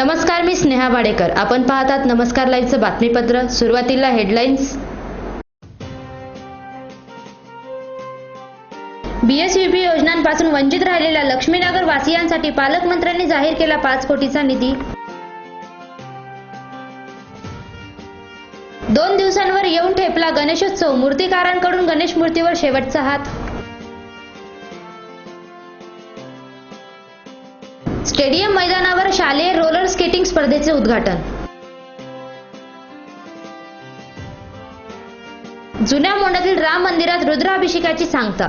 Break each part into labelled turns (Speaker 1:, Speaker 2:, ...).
Speaker 1: नमस्कार मी स्नेहा वाडेकर. आपण पाहतात नमस्कार लाईव्हचं बातमीपत्र. सुरुवातीला हेडलाईन्स. बीएसयूपी योजनांपासून वंचित राहिलेल्या लक्ष्मीनगर वासियांसाठी पालकमंत्र्यांनी जाहीर केला पाच कोटीचा निधी. दोन दिवसांवर येऊन ठेपला गणेशोत्सव. मूर्तिकारांकडून गणेश मूर्तीवर शेवटचा हात. स्टेडियम मैदानावर शालेय रोलर स्केटिंग स्पर्धेचे उद्घाटन. जुन्या मोंडातील राम मंदिरात रुद्राभिषेकाची सांगता.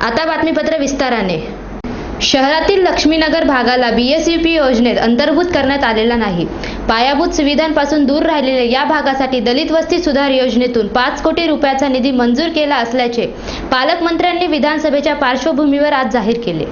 Speaker 1: आता बातमीपत्र विस्ताराने. शहरातील लक्ष्मीनगर भागाला बीएसयूपी योजनेत अंतर्भूत करण्यात आलेला नाही. पायाभूत सुविधांपासून दूर राहिलेल्या या भागासाठी दलित वस्ती सुधार योजनेतून पाच कोटी रुपयाचा निधी मंजूर केला असल्याचे पालकमंत्र्यांनी विधानसभेच्या पार्श्वभूमीवर आज जाहीर केले.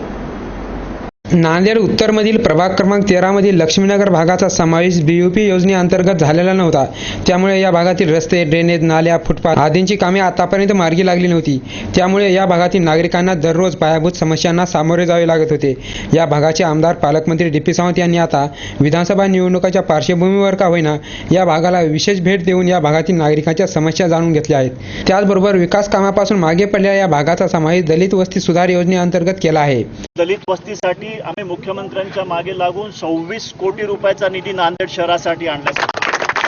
Speaker 2: नांदेड उत्तरमधील प्रभाग क्रमांक तेरामधील लक्ष्मीनगर भागाचा समावेश बीयूपी योजनेअंतर्गत झालेला नव्हता. त्यामुळे या भागातील रस्ते ड्रेनेज नाल्या फुटपाथ आदींची कामे आतापर्यंत मार्गी लागली नव्हती. त्यामुळे या भागातील नागरिकांना दररोज पायाभूत समस्यांना सामोरे जावे लागत होते. या भागाचे आमदार पालकमंत्री डी पी सावंत यांनी आता विधानसभा निवडणुकाच्या पार्श्वभूमीवर का होईना या भागाला विशेष भेट देऊन या भागातील नागरिकांच्या समस्या जाणून घेतल्या आहेत. त्याचबरोबर विकास कामापासून मागे पडलेल्या या भागाचा समावेश दलित वस्ती सुधार योजनेअंतर्गत केला आहे.
Speaker 3: दलित वस्तीसाठी आम्ही मुख्यमंत्र्यांच्या मागे लागून सव्वीस कोटी रुपयाचा निधी नांदेड शहरासाठी आणला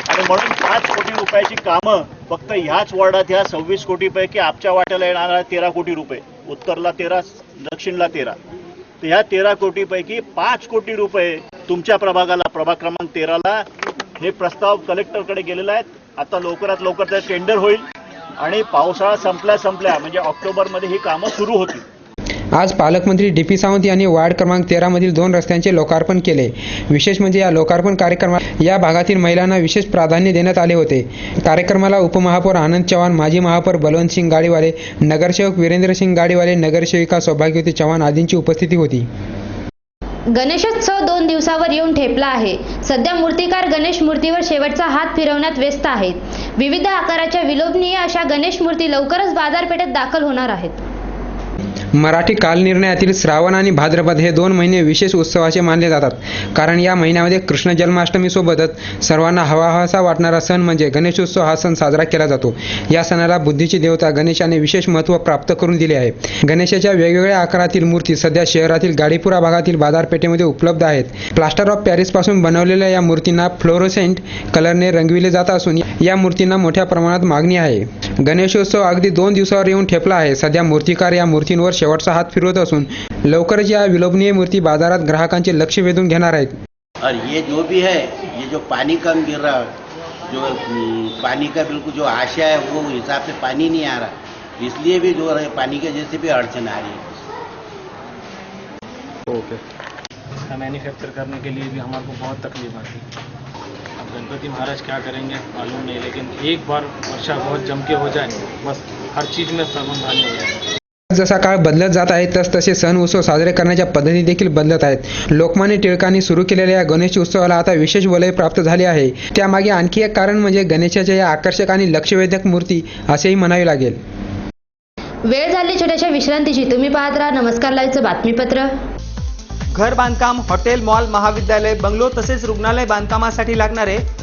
Speaker 3: आणि म्हणून पाच कोटी रुपयाची कामं फक्त ह्याच वॉर्डात ह्या सव्वीस कोटीपैकी आपच्या वाट्याला येणार आहे तेरा कोटी रुपये उत्तरला तेरा दक्षिणला तेरा. तर ह्या तेरा कोटीपैकी पाच कोटी रुपये तुमच्या प्रभागाला प्रभाग क्रमांक तेराला हे प्रस्ताव कलेक्टरकडे गेलेला आहेत. आता लवकरात लवकर ते टेंडर होईल. आणि पावसाळा संपल्या संपल्या म्हणजे ऑक्टोबरमध्ये ही कामं सुरू होतील.
Speaker 2: आज पालकमंत्री डी पी सावंत यांनी वार्ड क्रमांक तेरामधील दोन रस्त्यांचे लोकार्पण केले. विशेष म्हणजे या लोकार्पण कार्यक्रमात या भागातील महिलांना विशेष प्राधान्य देण्यात आले होते. कार्यक्रमाला उपमहापौर आनंद चव्हाण माजी महापौर बलवंत सिंग गाडीवाले नगरसेवक वीरेंद्र सिंग गाडीवाले नगरसेविका सौभाग्यवती चव्हाण आदींची उपस्थिती होती.
Speaker 1: गणेशोत्सव दोन दिवसावर येऊन ठेपला आहे. सध्या मूर्तिकार गणेश मूर्तीवर शेवटचा हात फिरवण्यात व्यस्त आहेत. विविध आकाराच्या विलोभनीय अशा गणेश मूर्ती लवकरच बाजारपेठेत दाखल होणार आहेत.
Speaker 2: मराठी कालनिर्णयातील श्रावण आणि भाद्रपद हे दोन महिने विशेष उत्सवाचे मानले जातात. कारण या महिन्यामध्ये कृष्ण जन्माष्टमीसोबतच सर्वांना हवाहवासा वाटणारा सण म्हणजे गणेशोत्सव हा सण साजरा केला जातो. या सणाला बुद्धीची देवता गणेशाने विशेष महत्त्व प्राप्त करून दिले आहे. गणेशाच्या वेगवेगळ्या आकारातील मूर्ती सध्या शहरातील गाडीपुरा भागातील बाजारपेठेमध्ये उपलब्ध आहेत. प्लास्टर ऑफ पॅरिसपासून बनवलेल्या या मूर्तींना फ्लोरोसेंट कलरने रंगविले जात असून या मूर्तींना मोठ्या प्रमाणात मागणी आहे. गणेशोत्सव अगदी दोन दिवसावर येऊन ठेपला आहे. सध्या मूर्तिकार या मूर्ती मूर्तींवर शेवटचा हात फिरवत असून लवकरच या विलोभनीय मूर्ती बाजारात ग्राहकांचे लक्ष वेधून घेणार आहेत.
Speaker 4: और ये जो भी है ये जो पानी कम गिर रहा जो हम्म, पानी का बिल्कुल जो आशा है वो हिसाब से पानी नहीं आ रहा। इसलिए भी जो है पानी के जैसे भी अड़चन आ रही है।
Speaker 5: इसका मैन्युफैक्चर करने के लिए भी हमारे को बहुत तकलीफ़ आती है। अब गणपति महाराज क्या करेंगे मालूम नहीं लेकिन एक बार वर्षा बहुत जम के हो जाए बस हर चीज़ में समाधान हो जाए।
Speaker 2: जसा काळ बदलत जात आहे तस तसे सण उत्सव साजरे करण्याच्या पद्धती देखील बदलत आहेत. लोकमान्य टिळकांनी सुरू केलेल्या या गणेश उत्सवाला आता विशेष वलय प्राप्त झाले आहे. त्यामागे आणखी एक कारण म्हणजे गणेशाच्या या आकर्षक आणि लक्षवेधक मूर्ती असेही म्हणावे लागेल.
Speaker 1: वेळ झाली छोट्याशा विश्रांतीची. तुम्ही पाहत राहा नमस्कार लाईव्हचं बातमीपत्र.
Speaker 6: घर बांधकाम हॉटेल मॉल महाविद्यालय बंगलो तसेच रुग्णालय बांधकामासाठी लागणारे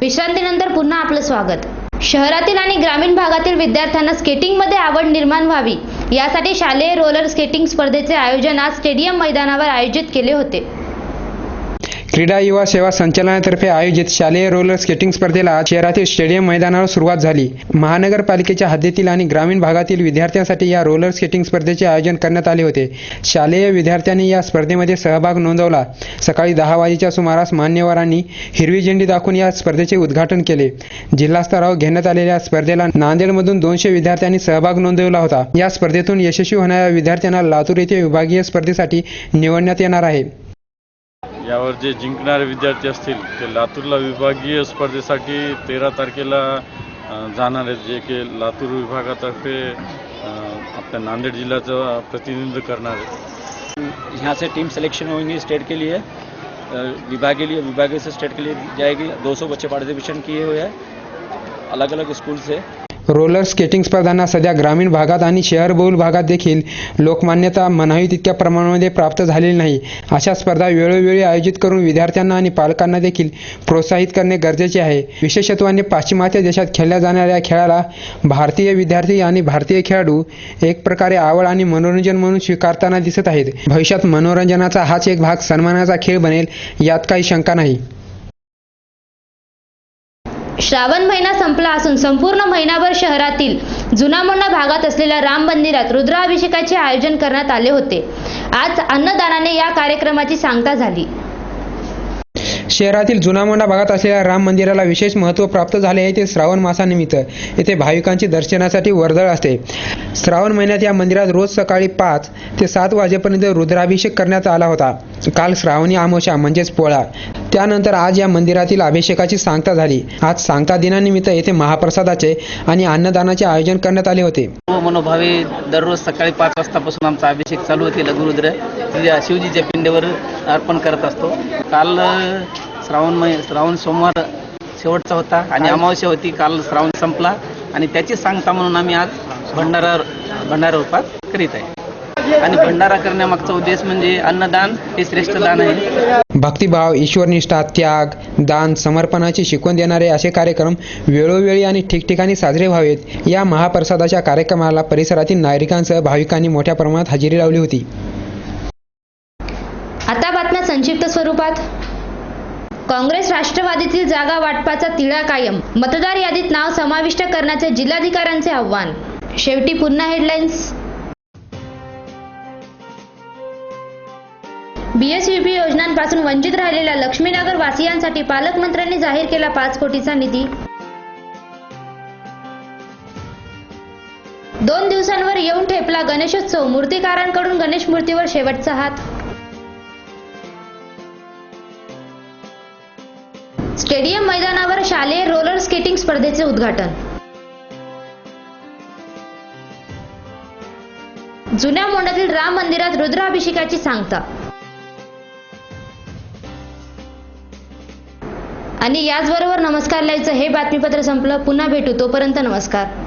Speaker 1: विश्रांतीनंतर पुन्हा आपलं स्वागत. शहरातील आणि ग्रामीण भागातील विद्यार्थ्यांना स्केटिंगमध्ये आवड निर्माण व्हावी. यासाठी शालेय रोलर स्केटिंग स्पर्धेचे आयोजन आज स्टेडियम मैदानावर आयोजित केले होते.
Speaker 2: क्रीडा युवा सेवा संचालनातर्फे आयोजित शालेय रोलर स्केटिंग स्पर्धेला आज शहरातील स्टेडियम मैदानावर सुरुवात झाली. महानगरपालिकेच्या हद्दीतील आणि ग्रामीण भागातील विद्यार्थ्यांसाठी या रोलर स्केटिंग स्पर्धेचे आयोजन करण्यात आले होते. शालेय विद्यार्थ्यांनी या स्पर्धेमध्ये सहभाग नोंदवला. सकाळी दहा वाजेच्या सुमारास मान्यवरांनी हिरवी झेंडी दाखवून या स्पर्धेचे उद्घाटन केले. जिल्हास्तरावर घेण्यात आलेल्या स्पर्धेला नांदेडमधून दोनशे विद्यार्थ्यांनी सहभाग नोंदवला होता. या स्पर्धेतून यशस्वी होणाऱ्या विद्यार्थ्यांना लातूर येथे विभागीय स्पर्धेसाठी निवडण्यात येणार आहे.
Speaker 7: यावर जे जिंकणारे विद्यार्थी असतील ते लातूरला विभागीय स्पर्धेसाठी तेरा तारखेला जाणार आहेत जे की लातूर विभागातर्फे आपल्या नांदेड जिल्ह्याचं प्रतिनिधित्व करणार आहेत.
Speaker 8: यहाँ से टीम सिलेक्शन होगी स्टेट के लिए. विभाग के लिए विभाग से स्टेट के लिए जाएगी. 200 बच्चे पार्टिसिपेशन किए हुए हैं अलग अलग स्कूल से.
Speaker 2: रोलर स्केटिंग स्पर्धांना सध्या ग्रामीण भागात आणि शहरबहुल भागात देखील लोकमान्यता म्हणावी तितक्या प्रमाणामध्ये प्राप्त झालेली नाही. अशा स्पर्धा वेळोवेळी आयोजित करून विद्यार्थ्यांना आणि पालकांना देखील प्रोत्साहित करणे गरजेचे आहे. विशेषत्वाने पाश्चिमात्य देशात खेळल्या जाणाऱ्या खेळाला भारतीय विद्यार्थी आणि भारतीय खेळाडू एक प्रकारे आवड आणि मनोरंजन म्हणून स्वीकारताना दिसत आहेत. भविष्यात मनोरंजनाचा हाच एक भाग सन्मानाचा खेळ बनेल यात काही शंका नाही.
Speaker 1: श्रावण महिना संपला असून संपूर्ण महिनाभर शहरातील जुना भागात असलेल्या राम मंदिरात रुद्राभिषेकाचे आयोजन करण्यात आले होते. आज अन्नदानाने या कार्यक्रमाची सांगता झाली.
Speaker 2: शहरातील जुनामोंडा भागात असलेल्या राम मंदिराला विशेष महत्त्व प्राप्त झाले आहे ते श्रावण मासानिमित्त. येथे भाविकांची दर्शनासाठी वर्दळ असते. श्रावण महिन्यात या मंदिरात रोज सकाळी पाच ते सात वाजेपर्यंत रुद्राभिषेक करण्यात आला होता. काल श्रावणी आमोशा म्हणजेच पोळा. त्यानंतर आज या मंदिरातील अभिषेकाची सांगता झाली. आज सांगता दिनानिमित्त येथे महाप्रसादाचे आणि अन्नदानाचे आयोजन करण्यात आले होते.
Speaker 8: मनोभावे दररोज सकाळी पाच वाजतापासून आमचा अभिषेक चालू होते. लघुरुद्र शिवजीच्या पिंडेवर अर्पण करत असतो. काल श्रावण श्रावण सोमवार शेवटचा होता आणि अमावस्या होती. काल श्रावण संपला आणि त्याची सांगता म्हणून आम्ही आज भंडारा भंडारा रूपात करीत आहे. आणि भंडारा करण्यामागचा उद्देश म्हणजे अन्नदान हे श्रेष्ठ दान आहे.
Speaker 2: भक्तिभाव ईश्वरनिष्ठा त्याग दान समर्पणाची शिकवण देणारे असे कार्यक्रम वेळोवेळी आणि ठिकठिकाणी साजरे व्हावेत. या महाप्रसादाच्या कार्यक्रमाला परिसरातील नागरिकांसह भाविकांनी मोठ्या प्रमाणात हजेरी लावली होती.
Speaker 1: आता बातम्या संक्षिप्त स्वरूपात. काँग्रेस राष्ट्रवादीतील जागा वाटपाचा तिढा कायम. मतदार यादीत नाव समाविष्ट करण्याचे जिल्हाधिकाऱ्यांचे आव्हान. शेवटी पुन्हा हेडलाईन्स बीएसईपी योजनांपासून वंचित राहिलेल्या लक्ष्मीनगर वासियांसाठी पालकमंत्र्यांनी जाहीर केला पाच कोटीचा निधी. दोन दिवसांवर येऊन ठेपला गणेशोत्सव. मूर्तिकारांकडून गणेश मूर्तीवर शेवटचा हात. स्टेडियम मैदानावर शालेय रोलर स्केटिंग स्पर्धेचे उद्घाटन. जुन्या मोंडातील राम मंदिरात रुद्राभिषेकाची सांगता. आणि याचबरोबर नमस्कार लिहायचं हे बातमीपत्र संपलं. पुन्हा भेटू. तोपर्यंत नमस्कार.